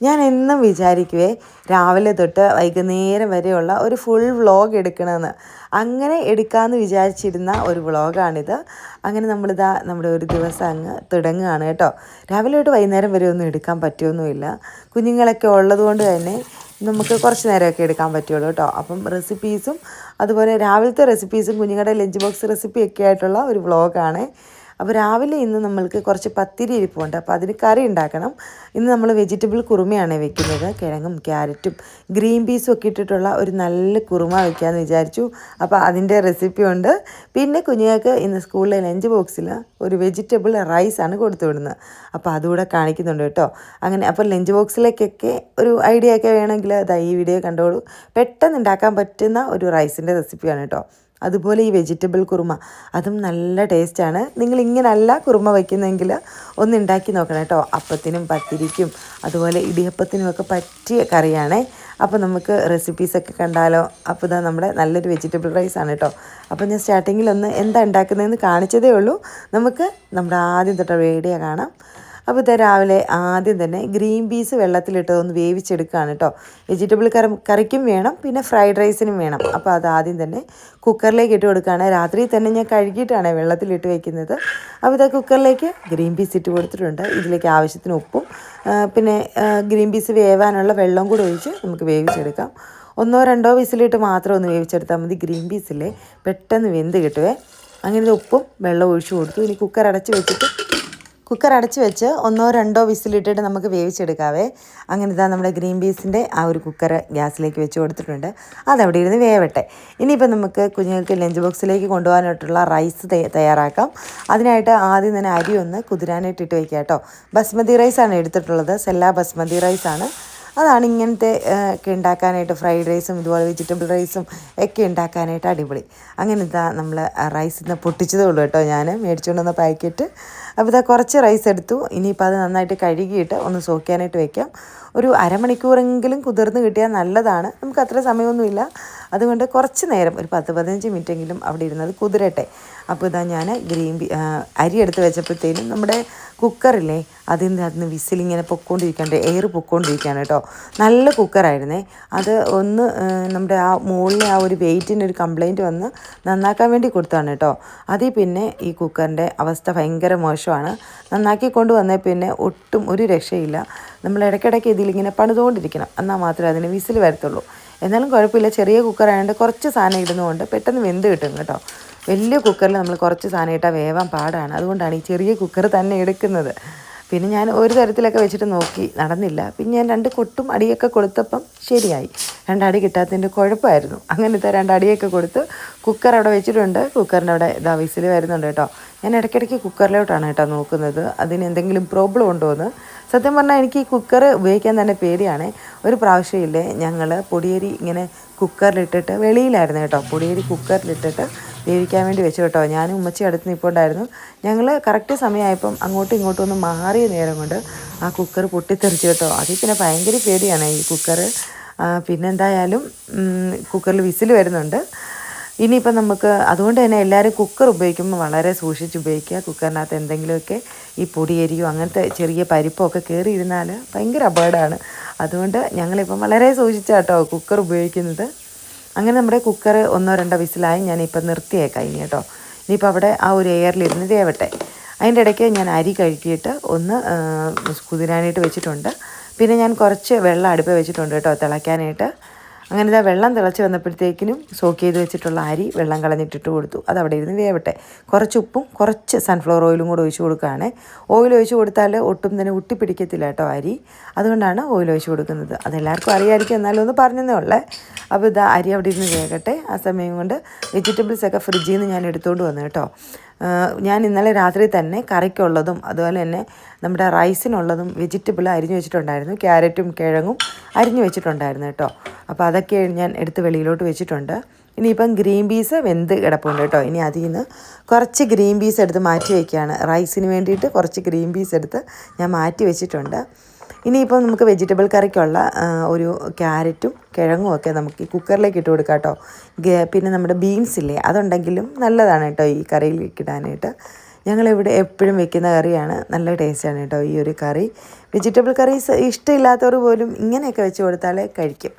ഞാൻ എന്നും വിചാരിക്കുവേ രാവിലെ തൊട്ട് വൈകുന്നേരം വരെയുള്ള ഒരു ഫുൾ വ്ളോഗ് എടുക്കണമെന്ന്. അങ്ങനെ എടുക്കാമെന്ന് വിചാരിച്ചിരുന്ന ഒരു വ്ളോഗാണിത് അങ്ങനെ നമ്മളിതാ നമ്മുടെ ഒരു ദിവസം അങ്ങ് തുടങ്ങുകയാണ് കേട്ടോ. രാവിലെ തൊട്ട് വൈകുന്നേരം വരെ ഒന്നും എടുക്കാൻ പറ്റുമൊന്നുമില്ല കുഞ്ഞുങ്ങളൊക്കെ ഉള്ളതുകൊണ്ട് തന്നെ നമുക്ക് കുറച്ച് നേരമൊക്കെ എടുക്കാൻ പറ്റുള്ളൂ കേട്ടോ. അപ്പം റെസിപ്പീസും അതുപോലെ രാവിലത്തെ റെസിപ്പീസും കുഞ്ഞുങ്ങളുടെ ലഞ്ച് ബോക്സ് റെസിപ്പിയൊക്കെ ആയിട്ടുള്ള ഒരു വ്ളോഗാണ് അപ്പോൾ രാവിലെ ഇന്ന് നമ്മൾക്ക് കുറച്ച് പത്തിരി ഇരിപ്പുണ്ട് അപ്പോൾ അതിന് കറി ഉണ്ടാക്കണം. ഇന്ന് നമ്മൾ വെജിറ്റബിൾ കുറുമയാണ് വെക്കുന്നത്. കിഴങ്ങും ക്യാരറ്റും ഗ്രീൻ പീസും ഒക്കെ ഇട്ടിട്ടുള്ള ഒരു നല്ല കുറുമ വെക്കാമെന്ന് വിചാരിച്ചു. അപ്പോൾ അതിന്റെ റെസിപ്പി ഉണ്ട്. പിന്നെ കുഞ്ഞുങ്ങൾക്ക് ഇന്ന് സ്കൂളിലെ ലഞ്ച് ബോക്സിൽ ഒരു വെജിറ്റബിൾ റൈസാണ് കൊടുത്തു വിടുന്നത്. അപ്പോൾ അതുകൂടെ കാണിക്കുന്നുണ്ട് കേട്ടോ. അങ്ങനെ അപ്പോൾ ലഞ്ച് ബോക്സിലേക്കൊക്കെ ഒരു ഐഡിയ ഒക്കെ വേണമെങ്കിൽ അതാ ഈ വീഡിയോ കണ്ടോളൂ. പെട്ടെന്ന് ഉണ്ടാക്കാൻ പറ്റുന്ന ഒരു റൈസിന്റെ റെസിപ്പിയാണ് കേട്ടോ. അതുപോലെ ഈ വെജിറ്റബിൾ കുറുമ അതും നല്ല ടേസ്റ്റാണ്. നിങ്ങൾ ഇങ്ങനല്ല കുറുമ വയ്ക്കുന്നതെങ്കിൽ ഒന്ന് ഉണ്ടാക്കി നോക്കണം കേട്ടോ. അപ്പത്തിനും പത്തിരിക്കും അതുപോലെ ഇടിയപ്പത്തിനും ഒക്കെ പറ്റിയ കറിയാണേ. അപ്പോൾ നമുക്ക് റെസിപ്പീസൊക്കെ കണ്ടാലോ? അപ്പോൾ ഇതാ നമ്മുടെ നല്ലൊരു വെജിറ്റബിൾ റൈസ് ആണ് കേട്ടോ. അപ്പോൾ ഞാൻ സ്റ്റാർട്ടിങ്ങിൽ ഒന്ന് എന്താ ഉണ്ടാക്കുന്നതെന്ന് കാണിച്ചതേ ഉള്ളൂ. നമുക്ക് നമ്മുടെ ആദ്യം തൊട്ട് വീഡിയോ കാണാം. അപ്പോൾ ഇത് രാവിലെ ആദ്യം തന്നെ ഗ്രീൻ പീസ് വെള്ളത്തിലിട്ട് ഒന്ന് വേവിച്ചെടുക്കുകയാണ് കേട്ടോ. വെജിറ്റബിൾ കറി കറിക്കും വേണം പിന്നെ ഫ്രൈഡ് റൈസിനും വേണം. അപ്പോൾ അത് ആദ്യം തന്നെ കുക്കറിലേക്ക് ഇട്ട് കൊടുക്കുകയാണ്. രാത്രി തന്നെ ഞാൻ കഴുകിയിട്ടാണ് വെള്ളത്തിലിട്ട് വെക്കുന്നത്. അപ്പോൾ ഇത് കുക്കറിലേക്ക് ഗ്രീൻ പീസ് ഇട്ട് കൊടുത്തിട്ടുണ്ട്. ഇതിലേക്ക് ആവശ്യത്തിന് ഉപ്പും പിന്നെ ഗ്രീൻ പീസ് വേവാനുള്ള വെള്ളം കൂടി ഒഴിച്ച് നമുക്ക് വേവിച്ചെടുക്കാം. ഒന്നോ രണ്ടോ വിസിലിട്ട് മാത്രം ഒന്ന് വേവിച്ചെടുത്താൽ മതി. ഗ്രീൻ പീസില്ലേ? പെട്ടെന്ന് വെന്ത് കിട്ടുവേ. അങ്ങനെ ഉപ്പും വെള്ളം ഒഴിച്ചു കൊടുത്തു. ഇനി കുക്കർ അടച്ച് വെച്ചിട്ട് കുക്കർ അടച്ച് വെച്ച് ഒന്നോ രണ്ടോ വിസിലിട്ടിട്ട് നമുക്ക് വേവിച്ചെടുക്കാവേ. അങ്ങനെ ഇതാ നമ്മുടെ ഗ്രീൻ പീസിന്റെ ആ ഒരു കുക്കർ ഗ്യാസിലേക്ക് വെച്ച് കൊടുത്തിട്ടുണ്ട്. അതവിടെ ഇരുന്ന് വേവട്ടെ. ഇനിയിപ്പോൾ നമുക്ക് കുഞ്ഞുങ്ങൾക്ക് ലഞ്ച് ബോക്സിലേക്ക് കൊണ്ടുപോകാനായിട്ടുള്ള റൈസ് തയ്യാറാക്കാം. അതിനായിട്ട് ആദ്യം തന്നെ അരി ഒന്ന് കുതിരാനായിട്ട് ഇട്ട് വയ്ക്കാം കേട്ടോ ബസ്മതി റൈസാണ് എടുത്തിട്ടുള്ളത്. സെല്ല ബസ്മതി റൈസാണ്. അതാണ് ഇങ്ങനത്തെ ഒക്കെ ഉണ്ടാക്കാനായിട്ട് ഫ്രൈഡ് റൈസും ഇതുപോലെ വെജിറ്റബിൾ റൈസും ഒക്കെ ഉണ്ടാക്കാനായിട്ട് അടിപൊളി. അങ്ങനെ ഇതാ നമ്മൾ റൈസ് ഇന്ന് പൊട്ടിച്ചതേ ഉള്ളൂ കേട്ടോ ഞാൻ മേടിച്ചുകൊണ്ട് വന്ന പാക്കറ്റ്. അപ്പോൾ ഇതാ കുറച്ച് റൈസ് എടുത്തു. ഇനിയിപ്പോൾ അത് നന്നായിട്ട് കഴുകിയിട്ട് ഒന്ന് സോക്കാനായിട്ട് വയ്ക്കാം ഒരു അരമണിക്കൂറെങ്കിലും കുതിർന്ന് കിട്ടിയാൽ നല്ലതാണ്. നമുക്ക് അത്ര സമയമൊന്നുമില്ല. അതുകൊണ്ട് കുറച്ച് നേരം ഒരു പത്ത് പതിനഞ്ച് മിനിറ്റെങ്കിലും അവിടെ ഇരുന്നത് കുതിരട്ടെ. അപ്പോൾ ഇതാ ഞാൻ ഗ്രീൻ ബി അരി എടുത്ത് വെച്ചപ്പോഴത്തേനും നമ്മുടെ കുക്കറില്ലേ അതിൽ നിന്ന് അതിന് വിസിലിങ്ങനെ പൊക്കോണ്ടിരിക്കാണ്ട് എയർ പൊക്കോണ്ടിരിക്കുകയാണ് കേട്ടോ. നല്ല കുക്കറായിരുന്നേ. അത് ഒന്ന് നമ്മുടെ ആ മുകളിലെ ആ ഒരു വെയിറ്റിന് ഒരു കംപ്ലൈന്റ് വന്ന് നന്നാക്കാൻ വേണ്ടി കൊടുത്താണ് കേട്ടോ. അതിൽ പിന്നെ ഈ കുക്കറിന്റെ അവസ്ഥ ഭയങ്കര മോശമാണ്. നന്നാക്കി കൊണ്ടുവന്നേ പിന്നെ ഒട്ടും ഒരു രക്ഷയില്ല. നമ്മൾ ഇടയ്ക്കിടയ്ക്ക് ഇതിലിങ്ങനെ പണിതുകൊണ്ടിരിക്കണം. എന്നാൽ മാത്രമേ അതിന് വിസിൽ വരത്തുള്ളൂ. എന്നാലും കുഴപ്പമില്ല. ചെറിയ കുക്കറായതുകൊണ്ട് കുറച്ച് സാധനം ഇടുന്നതുകൊണ്ട് പെട്ടെന്ന് വെന്ത് കിട്ടും കേട്ടോ. വലിയ കുക്കറിൽ നമ്മൾ കുറച്ച് സാധനം ഇട്ടാൽ വേവാൻ പാടാണ്. അതുകൊണ്ടാണ് ഈ ചെറിയ കുക്കർ തന്നെ എടുക്കുന്നത്. പിന്നെ ഞാൻ ഒരു തരത്തിലൊക്കെ വെച്ചിട്ട് നോക്കി നടന്നില്ല. പിന്നെ ഞാൻ രണ്ട് കൊട്ടും അടിയൊക്കെ കൊടുത്തപ്പം ശരിയായി. രണ്ടടി കിട്ടാത്തതിന്റെ കുഴപ്പമായിരുന്നു. അങ്ങനത്തെ രണ്ടടിയൊക്കെ കൊടുത്ത് കുക്കർ അവിടെ വെച്ചിട്ടുണ്ട്. കുക്കറിന്റെ അവിടെ ഇതാ വിസിൽ വരുന്നുണ്ട് കേട്ടോ. ഞാൻ ഇടയ്ക്കിടയ്ക്ക് കുക്കറിലോട്ടാണ് കേട്ടോ നോക്കുന്നത്. അതിന് എന്തെങ്കിലും പ്രോബ്ലം ഉണ്ടോ എന്ന്. സത്യം പറഞ്ഞാൽ എനിക്ക് ഈ കുക്കർ ഉപയോഗിക്കാൻ തന്നെ പേടിയാണ്. ഒരു പ്രാവശ്യമില്ലേ ഞങ്ങൾ പൊടിയരി ഇങ്ങനെ കുക്കറിലിട്ടിട്ട് വെളിയിലായിരുന്നു കേട്ടോ. പൊടിയരി കുക്കറിലിട്ടിട്ട് വേവിക്കാൻ വേണ്ടി വെച്ചു കേട്ടോ ഞാനും ഉമ്മച്ചി അടുത്ത് നിൽപ്പുണ്ടായിരുന്നു ഞങ്ങൾ കറക്റ്റ് സമയമായപ്പം അങ്ങോട്ടും ഇങ്ങോട്ടും ഒന്ന് മാറിയ നേരം കൊണ്ട് ആ കുക്കർ പൊട്ടിത്തെറിച്ചു കേട്ടോ. അതിൽ പിന്നെ ഭയങ്കര പേടിയാണ് ഈ കുക്കർ പിന്നെന്തായാലും കുക്കറിൽ വിസിൽ വരുന്നുണ്ട്. ഇനിയിപ്പം നമുക്ക് അതുകൊണ്ട് തന്നെ എല്ലാവരും കുക്കർ ഉപയോഗിക്കുമ്പോൾ വളരെ സൂക്ഷിച്ച് ഉപയോഗിക്കുക. കുക്കറിനകത്ത് എന്തെങ്കിലുമൊക്കെ ഈ പൊടിയരിയോ അങ്ങനത്തെ ചെറിയ പരിപ്പോ ഒക്കെ കയറിയിരുന്നാൽ ഭയങ്കര അപകടമാണ്. അതുകൊണ്ട് ഞങ്ങളിപ്പം വളരെ സൂക്ഷിച്ചാട്ടോ കുക്കർ ഉപയോഗിക്കുന്നത്. അങ്ങനെ നമ്മുടെ കുക്കർ ഒന്നോ രണ്ടോ വിസിലായി ഞാനിപ്പോൾ നിർത്തിയേക്കാം ഇനി കേട്ടോ. ഇനിയിപ്പോൾ അവിടെ ആ ഒരു എയറിലിരുന്ന് ദേവട്ടെ അതിന്റെ ഇടയ്ക്ക് ഞാൻ അരി കഴുകിയിട്ട് ഒന്ന് കുതിരാനായിട്ട് വെച്ചിട്ടുണ്ട്. പിന്നെ ഞാൻ കുറച്ച് വെള്ളം അടുപ്പ് വെച്ചിട്ടുണ്ട് കേട്ടോ തിളയ്ക്കാനായിട്ട്. അങ്ങനെ ഇതാ വെള്ളം തിളച്ച് വന്നപ്പോഴത്തേക്കിനും സോക്ക് ചെയ്ത് വെച്ചിട്ടുള്ള അരി വെള്ളം കളഞ്ഞിട്ടിട്ട് കൊടുത്തു. അത് അവിടെ ഇരുന്ന് വേവട്ടെ. കുറച്ച് ഉപ്പും കുറച്ച് സൺഫ്ലവർ ഓയിലും കൂടെ ഒഴിച്ച് കൊടുക്കുകയാണ്. ഓയിൽ ഒഴിച്ച് കൊടുത്താൽ ഒട്ടും തന്നെ ഒട്ടിപ്പിടിക്കത്തില്ല കേട്ടോ അരി. അതുകൊണ്ടാണ് ഓയിൽ ഒഴിച്ച് കൊടുക്കുന്നത്. അതെല്ലാവർക്കും അറിയാമായിരിക്കും എന്നാലും ഒന്ന് പറഞ്ഞതേ ഉള്ളേ. അപ്പോൾ ഇതാ അരി അവിടെ ഇരുന്ന് വേകട്ടെ. ആ സമയം കൊണ്ട് വെജിറ്റബിൾസ് ഒക്കെ ഫ്രിഡ്ജിൽ നിന്ന് ഞാൻ എടുത്തുകൊണ്ട് വന്നു കേട്ടോ. ഞാൻ ഇന്നലെ രാത്രി തന്നെ കറിക്കുള്ളതും അതുപോലെ തന്നെ നമ്മുടെ റൈസിനുള്ളതും വെജിറ്റബിൾ അരിഞ്ഞു വെച്ചിട്ടുണ്ടായിരുന്നു. ക്യാരറ്റും കിഴങ്ങും അരിഞ്ഞു വെച്ചിട്ടുണ്ടായിരുന്നു കേട്ടോ. അപ്പോൾ അതൊക്കെ ഞാൻ എടുത്ത് വെളിയിലോട്ട് വെച്ചിട്ടുണ്ട്. ഇനിയിപ്പം ഗ്രീൻ പീസ് വെന്ത് കിടപ്പുണ്ട് കേട്ടോ. ഇനി അതിൽ നിന്ന് കുറച്ച് ഗ്രീൻ പീസ് എടുത്ത് മാറ്റി വയ്ക്കുകയാണ്. റൈസിന് വേണ്ടിയിട്ട് കുറച്ച് ഗ്രീൻ പീസ് എടുത്ത് ഞാൻ മാറ്റി വെച്ചിട്ടുണ്ട്. ഇനിയിപ്പോൾ നമുക്ക് വെജിറ്റബിൾ കറിക്കുള്ള ഒരു ക്യാരറ്റും കിഴങ്ങും ഒക്കെ നമുക്ക് ഈ കുക്കറിലേക്ക് ഇട്ട് കൊടുക്കാം കേട്ടോ. പിന്നെ നമ്മുടെ ബീൻസ് ഇല്ലേ അതുണ്ടെങ്കിലും നല്ലതാണ് കേട്ടോ ഈ കറിയിലേക്ക് ഇടാനായിട്ട്. ഞങ്ങളിവിടെ എപ്പോഴും വെക്കുന്ന കറിയാണ് നല്ല ടേസ്റ്റാണ് കേട്ടോ ഈ ഒരു കറി. വെജിറ്റബിൾ കറി ഇഷ്ടമില്ലാത്തവർ പോലും ഇങ്ങനെയൊക്കെ വെച്ച് കൊടുത്താലേ കഴിക്കും.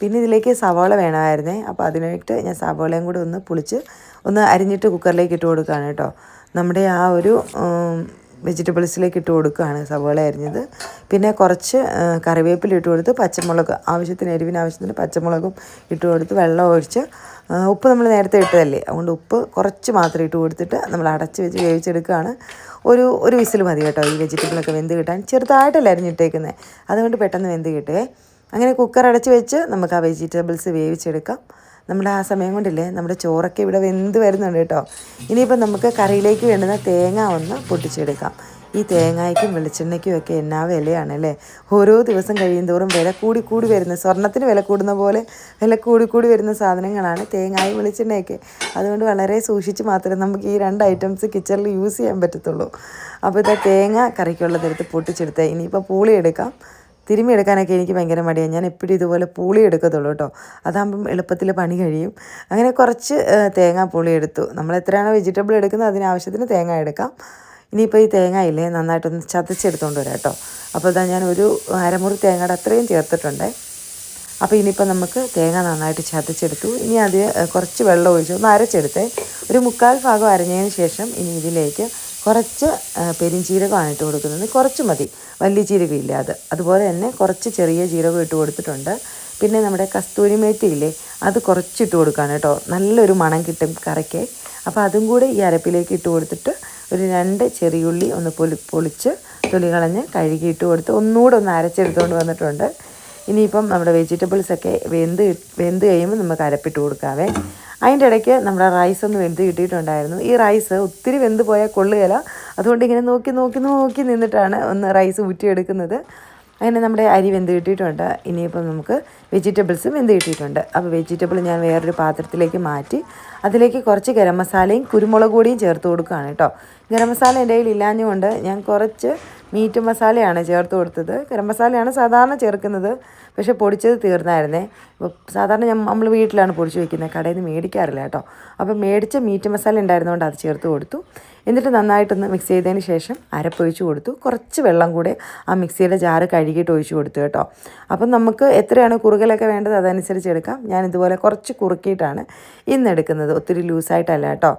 പിന്നെ ഇതിലേക്ക് സവാള വേണമായിരുന്നേ അപ്പോൾ അതിനായിട്ട് ഞാൻ സവാളയും കൂടി ഒന്ന് പുളിച്ച് ഒന്ന് അരിഞ്ഞിട്ട് കുക്കറിലേക്ക് ഇട്ട് കൊടുക്കുകയാണ് കേട്ടോ. നമ്മുടെ ആ ഒരു വെജിറ്റബിൾസിലേക്ക് ഇട്ട് കൊടുക്കുകയാണ് സവാള അരിഞ്ഞത്. പിന്നെ കുറച്ച് കറിവേപ്പില ഇട്ട് കൊടുത്ത് പച്ചമുളക് ആവശ്യത്തിന് എരിവിന് ആവശ്യത്തിന് പച്ചമുളകും ഇട്ട് കൊടുത്ത് വെള്ളം ഒഴിച്ച് ഉപ്പ് നമ്മൾ നേരത്തെ ഇട്ടതല്ലേ? അതുകൊണ്ട് ഉപ്പ് കുറച്ച് മാത്രം ഇട്ട് കൊടുത്തിട്ട് നമ്മൾ അടച്ച് വെച്ച് വേവിച്ചെടുക്കുകയാണ്. ഒരു ഒരു വിസിൽ മതി കേട്ടോ ഈ വെജിറ്റബിളൊക്കെ വെന്ത് കിട്ടാൻ. ചെറുതായിട്ടല്ല അരിഞ്ഞിട്ടേക്കുന്നത് അതുകൊണ്ട് പെട്ടെന്ന് വെന്ത് കിട്ടുവേ. അങ്ങനെ കുക്കർ അടച്ച് വെച്ച് നമുക്ക് ആ വെജിറ്റബിൾസ് വേവിച്ചെടുക്കാം. നമ്മുടെ ആ സമയം കൊണ്ടില്ലേ നമ്മുടെ ചോറൊക്കെ ഇവിടെ വെന്ത് വരുന്നുണ്ട് കേട്ടോ. ഇനിയിപ്പോൾ നമുക്ക് കറിയിലേക്ക് വേണ്ടുന്ന തേങ്ങ ഒന്ന് പൊട്ടിച്ചെടുക്കാം. ഈ തേങ്ങയ്ക്കും വെളിച്ചെണ്ണയ്ക്കും ഒക്കെ എന്നാ വിലയാണ് അല്ലേ? ഓരോ ദിവസം കഴിയുന്തോറും വില കൂടി കൂടി വരുന്ന സ്വർണത്തിന് വില കൂടുന്ന പോലെ വില കൂടി കൂടി വരുന്ന സാധനങ്ങളാണ് തേങ്ങായും വെളിച്ചെണ്ണയൊക്കെ. അതുകൊണ്ട് വളരെ സൂക്ഷിച്ച് മാത്രമേ നമുക്ക് ഈ രണ്ട് ഐറ്റംസ് കിച്ചണിൽ യൂസ് ചെയ്യാൻ പറ്റത്തുള്ളൂ. അപ്പോൾ ഇതാ തേങ്ങ കറിക്കുള്ളതെടുത്ത് പൊട്ടിച്ചെടുത്ത്. ഇനിയിപ്പോൾ പൂളി എടുക്കാം തിരുമ്മി എടുക്കാനൊക്കെ എനിക്ക് ഭയങ്കര മടിയാണ് ഞാൻ എപ്പോഴും ഇതുപോലെ പുളി എടുക്കത്തുള്ളൂ കേട്ടോ. അതാകുമ്പം എളുപ്പത്തിൽ പണി കഴിയും. അങ്ങനെ കുറച്ച് തേങ്ങാ പുളി എടുത്തു. നമ്മൾ എത്രയാണോ വെജിറ്റബിൾ എടുക്കുന്നത് അതിനാവശ്യത്തിന് തേങ്ങ എടുക്കാം. ഇനിയിപ്പോൾ ഈ തേങ്ങ ഇല്ലേ നന്നായിട്ടൊന്ന് ചതച്ചെടുത്തോണ്ട് വരാം കേട്ടോ. അപ്പോൾ ഇതാ ഞാൻ ഒരു അരമുറി തേങ്ങയുടെ അത്രയും ചേർത്തിട്ടുണ്ടേ. അപ്പോൾ ഇനിയിപ്പോൾ നമുക്ക് തേങ്ങ നന്നായിട്ട് ചതച്ചെടുത്തു. ഇനി അത് കുറച്ച് വെള്ളം ഒഴിച്ചു ഒന്ന് അരച്ചെടുത്തേ. ഒരു മുക്കാൽ ഭാഗം അരഞ്ഞതിന് ശേഷം ഇനി ഇതിലേക്ക് കുറച്ച് പെരും പെരിഞ്ചീരകമാണ് ഇട്ട് കൊടുക്കുന്നത്. കുറച്ച് മതി. വലിയ ജീരകം ഇല്ലാതെ അത്. അതുപോലെ തന്നെ കുറച്ച് ചെറിയ ജീരകം ഇട്ട് കൊടുത്തിട്ടുണ്ട്. പിന്നെ നമ്മുടെ കസ്തൂരി മേത്തി ഇല്ലേ അത് കുറച്ചിട്ട് കൊടുക്കുകയാണ് കേട്ടോ. നല്ലൊരു മണം കിട്ടും കറിക്ക്. അപ്പോൾ അതും കൂടെ ഈ അരപ്പിലേക്ക് ഇട്ട് കൊടുത്തിട്ട് ഒരു രണ്ട് ചെറിയുള്ളി ഒന്ന് പൊളി പൊളിച്ച് തൊലി കളഞ്ഞ് കഴുകി ഇട്ട് കൊടുത്ത് ഒന്നുകൂടെ ഒന്ന് അരച്ചെടുത്തുകൊണ്ട് വന്നിട്ടുണ്ട്. ഇനിയിപ്പം നമ്മുടെ വെജിറ്റബിൾസൊക്കെ വെന്ത് വെന്ത് കഴിയുമ്പോൾ നമുക്ക് അരപ്പിട്ട് കൊടുക്കാവേ. അതിന്റെ ഇടയ്ക്ക് നമ്മുടെ റൈസ് ഒന്ന് വെന്ത് കിട്ടിയിട്ടുണ്ടായിരുന്നു. ഈ റൈസ് ഒത്തിരി വെന്ത് പോയാൽ കൊള്ളുകയില്ല അതുകൊണ്ട് ഇങ്ങനെ നോക്കി നോക്കി നോക്കി നിന്നിട്ടാണ് ഒന്ന് റൈസ് ഊറ്റിയെടുക്കുന്നത്. അങ്ങനെ നമ്മുടെ അരി വെന്ത് കിട്ടിയിട്ടുണ്ട്. ഇനിയിപ്പം നമുക്ക് വെജിറ്റബിൾസ് വെന്ത് കിട്ടിയിട്ടുണ്ട്. അപ്പോൾ വെജിറ്റബിൾ ഞാൻ വേറൊരു പാത്രത്തിലേക്ക് മാറ്റി അതിലേക്ക് കുറച്ച് ഗരം മസാലയും കുരുമുളക് പൊടിയും ചേർത്ത് കൊടുക്കുകയാണ് കേട്ടോ. ഗരം മസാല എന്റെ കയ്യിൽ ഇല്ലാഞ്ഞുകൊണ്ട് ഞാൻ കുറച്ച് മീറ്റ് മസാലയാണ് ചേർത്ത് കൊടുത്തത്. ഗരം മസാലയാണ് സാധാരണ ചേർക്കുന്നത്. പക്ഷേ പൊടിച്ചത് തീർന്നായിരുന്നേ. സാധാരണ നമ്മൾ വീട്ടിലാണ് പൊടിച്ച് വയ്ക്കുന്നത് കടയിൽ നിന്ന് മേടിക്കാറില്ല കേട്ടോ. അപ്പോൾ മേടിച്ച മീറ്റ് മസാല ഉണ്ടായിരുന്നതുകൊണ്ട് അത് ചേർത്ത് കൊടുത്തു. എന്നിട്ട് നന്നായിട്ടൊന്ന് മിക്സ് ചെയ്തതിന് ശേഷം അരപ്പൊഴിച്ച് കൊടുത്തു. കുറച്ച് വെള്ളം കൂടെ ആ മിക്സിയുടെ ജാറ് കഴുകിയിട്ട് ഒഴിച്ച് കൊടുത്തു കേട്ടോ. അപ്പം നമുക്ക് എത്രയാണ് കുറുകലൊക്കെ വേണ്ടത് അതനുസരിച്ച് എടുക്കാം. ഞാൻ ഇതുപോലെ കുറച്ച് കുറുക്കിയിട്ടാണ് ഇന്ന് എടുക്കുന്നത്. ഒത്തിരി ലൂസായിട്ടല്ല കേട്ടോ.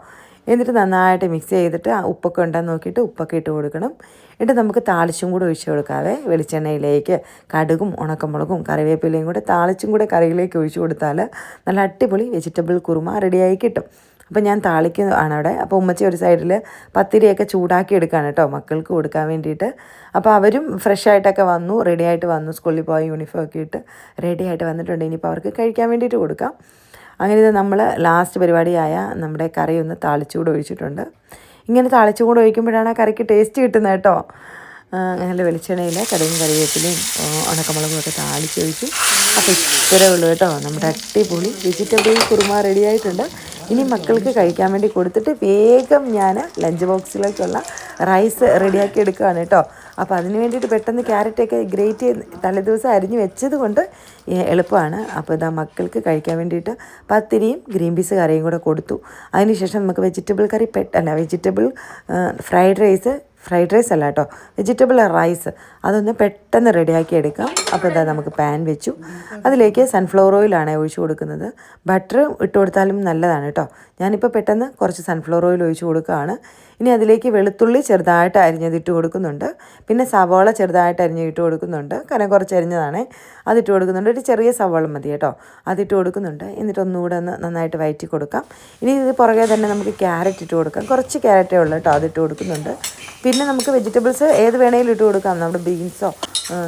എന്നിട്ട് നന്നായിട്ട് മിക്സ് ചെയ്തിട്ട് ഉപ്പൊക്കെ ഉണ്ടെന്ന് നോക്കിയിട്ട് ഉപ്പൊക്കെ ഇട്ട് കൊടുക്കണം. എന്നിട്ട് നമുക്ക് താളിച്ചും കൂടെ ഒഴിച്ച് കൊടുക്കാതെ വെളിച്ചെണ്ണയിലേക്ക് കടുകും ഉണക്കമുളകും കറിവേപ്പിലയും കൂടെ താളിച്ചും കൂടെ കറിയിലേക്ക് ഒഴിച്ചു കൊടുത്താൽ നല്ല അടിപൊളി വെജിറ്റബിൾ കുറുമ റെഡിയായി കിട്ടും. അപ്പോൾ ഞാൻ താളിക്കുന്നതാണ് അവിടെ. അപ്പോൾ ഉമ്മച്ചി ഒരു സൈഡിൽ പത്തിരിയൊക്കെ ചൂടാക്കി എടുക്കുകയാണ് കേട്ടോ മക്കൾക്ക് കൊടുക്കാൻ വേണ്ടിയിട്ട്. അപ്പോൾ അവരും ഫ്രഷ് ആയിട്ടൊക്കെ വന്നു റെഡി ആയിട്ട് വന്നു. സ്കൂളിൽ പോയി യൂണിഫോം ഒക്കെ ഇട്ട് റെഡി ആയിട്ട് വന്നിട്ടുണ്ട്. ഇനിയിപ്പോൾ അവർക്ക് കഴിക്കാൻ വേണ്ടിയിട്ട് കൊടുക്കാം. അങ്ങനെ ഇത് നമ്മൾ ലാസ്റ്റ് പരിപാടിയായ നമ്മുടെ കറി ഒന്ന് താളിച്ചുകൂടെ ഒഴിച്ചിട്ടുണ്ട്. ഇങ്ങനെ താളിച്ചുകൂടെ ഒഴിക്കുമ്പോഴാണ് ആ കറിക്ക് ടേസ്റ്റ് കിട്ടുന്നത് കേട്ടോ. അങ്ങനെ വെളിച്ചെണ്ണയിൽ കടുകും കറിവേപ്പിലയും ഉണക്കമുളകുമൊക്കെ താളിച്ചൊഴിച്ചു അപ്പോൾ ഇത്രേ ഉള്ളൂ കേട്ടോ. നമ്മുടെ അടിപൊളി വെജിറ്റബിൾ കുറുമ റെഡി ആയിട്ടുണ്ട്. ഇനി മക്കൾക്ക് കഴിക്കാൻ വേണ്ടി കൊടുത്തിട്ട് വേഗം ഞാൻ ലഞ്ച് ബോക്സിലേക്കുള്ള റൈസ് റെഡിയാക്കി എടുക്കുകയാണ് കേട്ടോ. അപ്പോൾ അതിന് വേണ്ടിയിട്ട് പെട്ടെന്ന് ക്യാരറ്റൊക്കെ ഗ്രേറ്റ് ചെയ്ത് തലേദിവസം അരിഞ്ഞ് വെച്ചത് കൊണ്ട് എളുപ്പമാണ്. അപ്പോൾ ഇതാ മക്കൾക്ക് കഴിക്കാൻ വേണ്ടിയിട്ട് പത്തിരിയും ഗ്രീൻ പീസ് കറിയും കൂടെ കൊടുത്തു. അതിനുശേഷം നമുക്ക് vegetable curry പെട്ടല്ല vegetable fried rice fried rice അല്ല കേട്ടോ. വെജിറ്റബിൾ റൈസ് അതൊന്ന് പെട്ടെന്ന് റെഡിയാക്കി എടുക്കാം. അപ്പോൾ എന്താ നമുക്ക് പാൻ വെച്ചു. അതിലേക്ക് സൺഫ്ലവർ ഓയിലാണ് ഒഴിച്ചു കൊടുക്കുന്നത്. ബട്ടർ ഇട്ട് കൊടുത്താലും നല്ലതാണ് കേട്ടോ. ഞാനിപ്പോൾ പെട്ടെന്ന് കുറച്ച് സൺഫ്ലവർ ഓയിൽ ഒഴിച്ചു കൊടുക്കുകയാണ്. ഇനി അതിലേക്ക് വെളുത്തുള്ളി ചെറുതായിട്ട് അരിഞ്ഞത് ഇട്ട് കൊടുക്കുന്നുണ്ട്. പിന്നെ സവാള ചെറുതായിട്ട് അരിഞ്ഞിട്ട് കൊടുക്കുന്നുണ്ട്. കനം കുറച്ച് അരിഞ്ഞതാണ്. അതിട്ട് കൊടുക്കുന്നുണ്ട്. ഒരു ചെറിയ സവാള മതി കേട്ടോ. അതിട്ട് കൊടുക്കുന്നുണ്ട്. എന്നിട്ട് ഒന്നുകൂടെ ഒന്ന് നന്നായിട്ട് വയറ്റി കൊടുക്കാം. ഇനി ഇത് പുറകെ തന്നെ നമുക്ക് ക്യാരറ്റ് ഇട്ട് കൊടുക്കാം. കുറച്ച് ക്യാരറ്റേ ഉള്ളൂ കേട്ടോ. അതിട്ട് കൊടുക്കുന്നുണ്ട്. പിന്നെ നമുക്ക് വെജിറ്റബിൾസ് ഏത് വേണേലും ഇട്ട് കൊടുക്കാം. നമ്മുടെ ബീൻസോ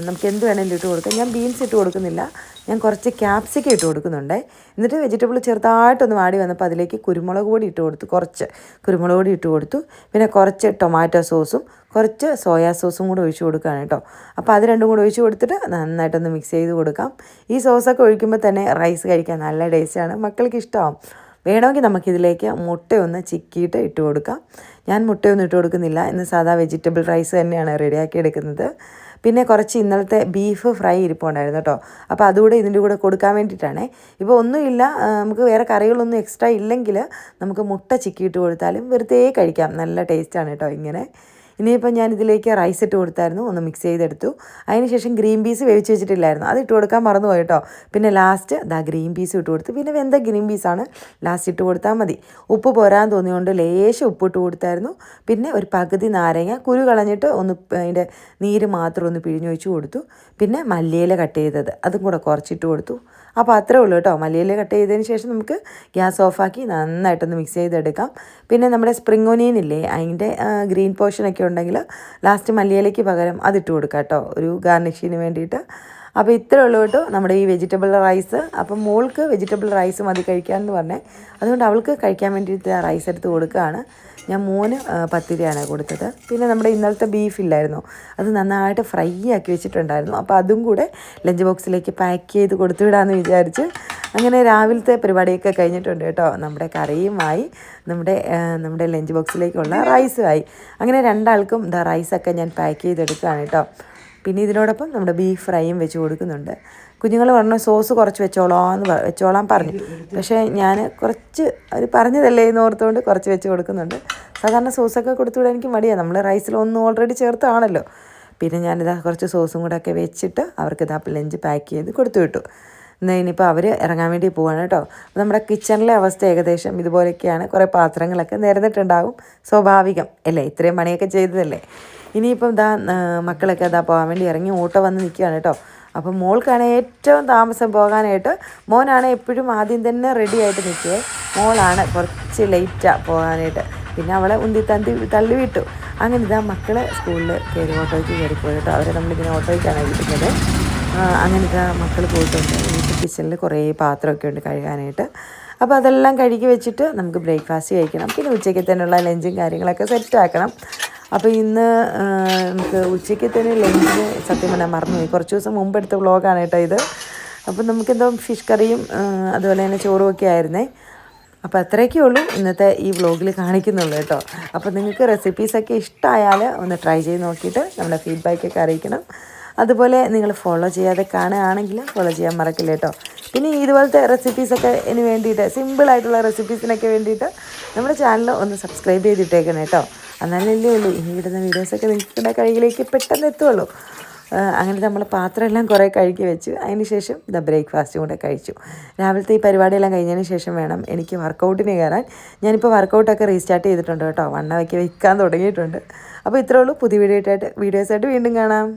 നമുക്ക് എന്ത് വേണേലും ഇട്ട് കൊടുക്കാം. ഞാൻ ബീൻസ് ഇട്ട് കൊടുക്കുന്നില്ല. ഞാൻ കുറച്ച് ക്യാപ്സിക്കം ഇട്ട് കൊടുക്കുന്നുണ്ട്. എന്നിട്ട് വെജിറ്റബിൾ ചെറുതായിട്ടൊന്ന് വാടി വന്നപ്പോൾ അതിലേക്ക് കുരുമുളക് പൊടി ഇട്ട് കൊടുത്തു. കുറച്ച് കുരുമുളക് പൊടി ഇട്ട് കൊടുത്തു. പിന്നെ കുറച്ച് ടൊമാറ്റോ സോസും കുറച്ച് സോയാ സോസും കൂടെ ഒഴിച്ച് കൊടുക്കുകയാണ് കേട്ടോ. അപ്പോൾ അത് രണ്ടും കൂടെ ഒഴിച്ച് കൊടുത്തിട്ട് നന്നായിട്ടൊന്ന് മിക്സ് ചെയ്ത് കൊടുക്കാം. ഈ സോസൊക്കെ ഒഴിക്കുമ്പോൾ തന്നെ റൈസ് കഴിക്കാൻ നല്ല ടേസ്റ്റാണ്. മക്കൾക്ക് ഇഷ്ടമാവും. വേണമെങ്കിൽ നമുക്കിതിലേക്ക് മുട്ടയൊന്ന് ചിക്കിയിട്ട് ഇട്ട് കൊടുക്കാം. ഞാൻ മുട്ടയൊന്നും ഇട്ട് കൊടുക്കുന്നില്ല. ഇന്ന് സാധാ വെജിറ്റബിൾ റൈസ് തന്നെയാണ് റെഡിയാക്കി എടുക്കുന്നത്. പിന്നെ കുറച്ച് ഇന്നലത്തെ ബീഫ് ഫ്രൈ ഇരിപ്പുണ്ടായിരുന്നു കേട്ടോ. അപ്പോൾ അതുകൂടെ ഇതിന്റെ കൂടെ കൊടുക്കാൻ വേണ്ടിയിട്ടാണേ. ഇപ്പോൾ ഒന്നുമില്ല. നമുക്ക് വേറെ കറികളൊന്നും എക്സ്ട്രാ ഇല്ലെങ്കിൽ നമുക്ക് മുട്ട ചിക്കിയിട്ട് കൊടുത്താലും വെറുതെ കഴിക്കാം. നല്ല ടേസ്റ്റാണ് കേട്ടോ ഇങ്ങനെ. ഇനിയിപ്പോൾ ഞാൻ ഇതിലേക്ക് റൈസ് ഇട്ട് കൊടുത്തായിരുന്നു ഒന്ന് മിക്സ് ചെയ്തെടുത്തു. അതിനുശേഷം ഗ്രീൻ പീസ് വേവിച്ച് വെച്ചിട്ടില്ലായിരുന്നു. അത് ഇട്ട് കൊടുക്കാൻ മറന്നുപോയി കേട്ടോ പിന്നെ ലാസ്റ്റ് ദാ ഗ്രീൻ പീസ് ഇട്ട് കൊടുത്തു. പിന്നെ വെന്ത ഗ്രീൻ പീസാണ് ലാസ്റ്റ് ഇട്ട് കൊടുത്താൽ മതി. ഉപ്പ് പോരാൻ തോന്നിയുകൊണ്ട് ലേശം ഉപ്പ് ഇട്ട് കൊടുത്തായിരുന്നു. പിന്നെ ഒരു പകുതി നാരങ്ങ കുരു കളഞ്ഞിട്ട് ഒന്ന് അതിന്റെ നീര് മാത്രം ഒന്ന് പിഴിഞ്ഞൊഴിച്ച് കൊടുത്തു. പിന്നെ മല്ലിയില കട്ട് ചെയ്തത്. അതും കൂടെ കുറച്ചിട്ട് കൊടുത്തു. അപ്പോൾ അത്രേ ഉള്ളൂ കേട്ടോ. മല്ലിയില കട്ട് ചെയ്തതിന് ശേഷം നമുക്ക് ഗ്യാസ് ഓഫാക്കി നന്നായിട്ടൊന്ന് മിക്സ് ചെയ്തെടുക്കാം. പിന്നെ നമ്മുടെ സ്പ്രിംഗ് ഒനിയൻ ഇല്ലേ അതിന്റെ ഗ്രീൻ പോർഷനൊക്കെ ഉണ്ടെങ്കിൽ ലാസ്റ്റ് മല്ലിയിലയ്ക്ക് പകരം അതിട്ട് കൊടുക്കാം കേട്ടോ. ഒരു ഗാർണിഷിന് വേണ്ടിയിട്ട്. അപ്പോൾ ഇത്രേ ഉള്ളൂ കേട്ടോ നമ്മുടെ ഈ വെജിറ്റബിൾ റൈസ്. അപ്പം മോൾക്ക് വെജിറ്റബിൾ റൈസ് മതി കഴിക്കാമെന്ന് പറഞ്ഞേ. അതുകൊണ്ട് അവൾക്ക് കഴിക്കാൻ വേണ്ടിയിട്ട് റൈസ് എടുത്ത് കൊടുക്കുകയാണ്. ഞാൻ മോന് ആ, പത്തിരിയാണ് കൊടുത്തത്. പിന്നെ നമ്മുടെ ഇന്നലത്തെ ബീഫില്ലായിരുന്നു അത് നന്നായിട്ട് ഫ്രൈ ആക്കി വെച്ചിട്ടുണ്ടായിരുന്നു. അപ്പോൾ അതും കൂടെ ലഞ്ച് ബോക്സിലേക്ക് പാക്ക് ചെയ്ത് കൊടുത്തു വിടാമെന്ന് വിചാരിച്ച് അങ്ങനെ രാവിലത്തെ പരിപാടിയൊക്കെ കഴിഞ്ഞിട്ടുണ്ട് കേട്ടോ. നമ്മുടെ കറിയുമായി നമ്മുടെ നമ്മുടെ ലഞ്ച് ബോക്സിലേക്കുള്ള റൈസുമായി അങ്ങനെ രണ്ടാൾക്കും ഇതാ റൈസൊക്കെ ഞാൻ പാക്ക് ചെയ്തെടുക്കുകയാണ് കേട്ടോ. പിന്നെ ഇതിനോടൊപ്പം നമ്മുടെ ബീഫ് ഫ്രൈയും വെച്ച് കൊടുക്കുന്നുണ്ട്. കുഞ്ഞുങ്ങൾ പറഞ്ഞു സോസ് കുറച്ച് വെച്ചോളാം എന്ന് വെച്ചോളാൻ പറഞ്ഞു. പക്ഷേ ഞാൻ കുറച്ച് അവർ പറഞ്ഞതല്ലേ എന്ന് ഓർത്തുകൊണ്ട് കുറച്ച് വെച്ച് കൊടുക്കുന്നുണ്ട്. സാധാരണ സോസൊക്കെ കൊടുത്തുവിടാൻ എനിക്ക് മടിയാണ് നമ്മൾ റൈസിൽ ഒന്ന് ഓൾറെഡി ചേർത്താണല്ലോ. പിന്നെ ഞാനിതാ കുറച്ച് സോസും കൂടെ ഒക്കെ വെച്ചിട്ട് അവർക്ക് ഇതാ ലഞ്ച് പാക്ക് ചെയ്ത് കൊടുത്തു വിട്ടു. എന്നാൽ ഇനിയിപ്പോൾ അവർ ഇറങ്ങാൻ വേണ്ടി പോവാണ് കേട്ടോ. നമ്മുടെ കിച്ചണിലെ അവസ്ഥ ഏകദേശം ഇതുപോലെയൊക്കെയാണ്. കുറേ പാത്രങ്ങളൊക്കെ നിരന്നിട്ടുണ്ടാവും സ്വാഭാവികം. അല്ലേ? ഇത്രയും പണിയൊക്കെ ചെയ്തതല്ലേ? ഇനിയിപ്പം ഇതാ മക്കളൊക്കെ ഇതാ പോകാൻ വേണ്ടി ഇറങ്ങി ഓട്ടോ വന്ന് നിൽക്കുകയാണ് കേട്ടോ. അപ്പം മോൾക്കാണ് ഏറ്റവും താമസം പോകാനായിട്ട് മോനാണ് എപ്പോഴും ആദ്യം തന്നെ റെഡി ആയിട്ട് നിൽക്കുകയെ മോളാണ് കുറച്ച് ലേറ്റാണ് പോകാനായിട്ട്. പിന്നെ അവളെ ഉന്തി തന്തി തള്ളി വിട്ടു. അങ്ങനെ ഇതാ മക്കൾ സ്കൂളിൽ കയറി ഓട്ടോയ്ക്ക് കയറി പോയിട്ടോ അവരെ നമ്മളിങ്ങനെ ഓട്ടോയ്ക്കാണ് ഇരിക്കുന്നത് അങ്ങനെ ഇതാ മക്കൾ പോയിട്ടുണ്ട്. വീട്ടിൽ കിച്ചണിൽ കുറേ പാത്രമൊക്കെ ഉണ്ട് കഴുകാനായിട്ട്. അപ്പോൾ അതെല്ലാം കഴുകി വെച്ചിട്ട് നമുക്ക് ബ്രേക്ക്ഫാസ്റ്റ് കഴിക്കണം. പിന്നെ ഉച്ചയ്ക്ക് തന്നെയുള്ള ലഞ്ചും കാര്യങ്ങളൊക്കെ സെറ്റ് ആക്കണം. അപ്പോൾ ഇന്ന് നമുക്ക് നമുക്ക് ഉച്ചയ്ക്കത്തേന് ലഞ്ചിന് സത്യം പറഞ്ഞാൽ മറന്നുപോയി. കുറച്ച് ദിവസം മുമ്പ് എടുത്ത വ്ളോഗാണ് കേട്ടോ ഇത്. അപ്പോൾ നമുക്കെന്തോ ഫിഷ് കറിയും അതുപോലെ തന്നെ ചോറും ഒക്കെ ആയിരുന്നേ. അപ്പോൾ അത്രയൊക്കെ ഉള്ളൂ ഇന്നത്തെ ഈ വ്ളോഗിൽ കാണിക്കുന്നുള്ളൂ കേട്ടോ. അപ്പോൾ നിങ്ങൾക്ക് റെസിപ്പീസൊക്കെ ഇഷ്ടമായാൽ ഒന്ന് ട്രൈ ചെയ്ത് നോക്കിയിട്ട് നമ്മുടെ ഫീഡ്ബാക്കൊക്കെ അറിയിക്കണം. അതുപോലെ നിങ്ങൾ ഫോളോ ചെയ്യാതെ കാണുകയാണെങ്കിൽ ഫോളോ ചെയ്യാൻ മറക്കില്ല കേട്ടോ. പിന്നെ ഇതുപോലത്തെ റെസിപ്പീസൊക്കെ ഇതിന് വേണ്ടിയിട്ട് സിമ്പിളായിട്ടുള്ള റെസിപ്പീസിനൊക്കെ വേണ്ടിയിട്ട് നമ്മുടെ ചാനൽ ഒന്ന് സബ്സ്ക്രൈബ് ചെയ്തിട്ടേക്കണം കേട്ടോ. എന്നാലല്ലേ ഉള്ളൂ. ഇനി ഇടുന്ന വീഡിയോസൊക്കെ നിങ്ങളുടെ കയ്യിലേക്ക് പെട്ടെന്ന് എത്തുള്ളൂ അങ്ങനെ നമ്മൾ പാത്രമെല്ലാം കുറേ കഴുകി വെച്ചു. അതിന് ശേഷം ദ ബ്രേക്ക്ഫാസ്റ്റും കൂടെ കഴിച്ചു. രാവിലത്തെ ഈ പരിപാടിയെല്ലാം കഴിഞ്ഞതിന് ശേഷം വേണം എനിക്ക് വർക്കൗട്ടിന് കയറാൻ. ഞാനിപ്പോൾ വർക്കൗട്ടൊക്കെ റീസ്റ്റാർട്ട് ചെയ്തിട്ടുണ്ട് കേട്ടോ. വണ്ണ വയ്ക്കി വയ്ക്കാൻ തുടങ്ങിയിട്ടുണ്ട്. അപ്പോൾ ഇത്രേ ഉള്ളൂ. പുതിയ വീഡിയോ ആയിട്ട് വീഡിയോസായിട്ട് വീണ്ടും കാണാം.